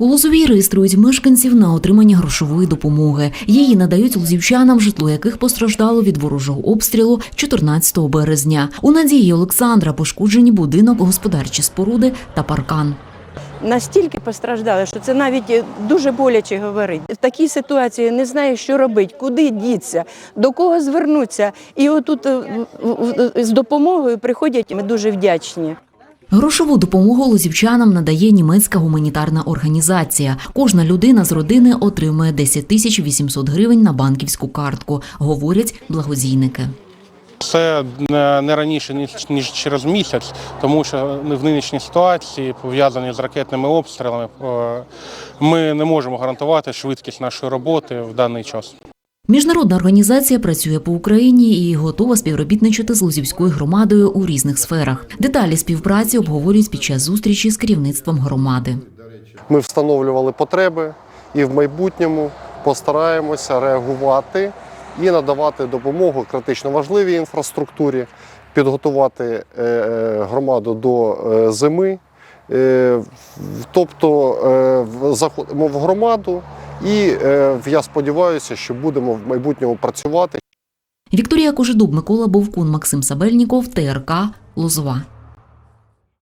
У Лозовій реєструють мешканців на отримання грошової допомоги. Її надають лозівчанам, житло яких постраждало від ворожого обстрілу 14 березня. У Надії Олександра пошкоджені будинок, господарчі споруди та паркан. настільки постраждали, що це навіть е, дуже боляче говорити. В такій ситуації не знаю, що робити, куди діться, до кого звернутися. І отут е, з допомогою приходять. Ми дуже вдячні. Грошову допомогу лозівчанам надає німецька гуманітарна організація. Кожна людина з родини отримує 10 тисяч 800 гривень на банківську картку, говорять благодійники. Це не раніше ніж ніж через місяць, тому що в нинішній ситуації, пов'язані з ракетними обстрілами, е, ми не можемо гарантувати швидкість нашої роботи в даний час. Міжнародна організація працює по Україні і готова співробітничати з Лозівською громадою у різних сферах. Деталі співпраці обговорюють під час зустрічі з керівництвом громади. Ми встановлювали потреби і в майбутньому постараємося реагувати і надавати допомогу критично важливій інфраструктурі, підготувати е, е, громаду до е, зими. Тобто заходимо в громаду, і е, я сподіваюся, що будемо в майбутньому працювати Вікторія Кожедуб, Микола Бовкун, Максим Сабельніков, ТРК Лозова.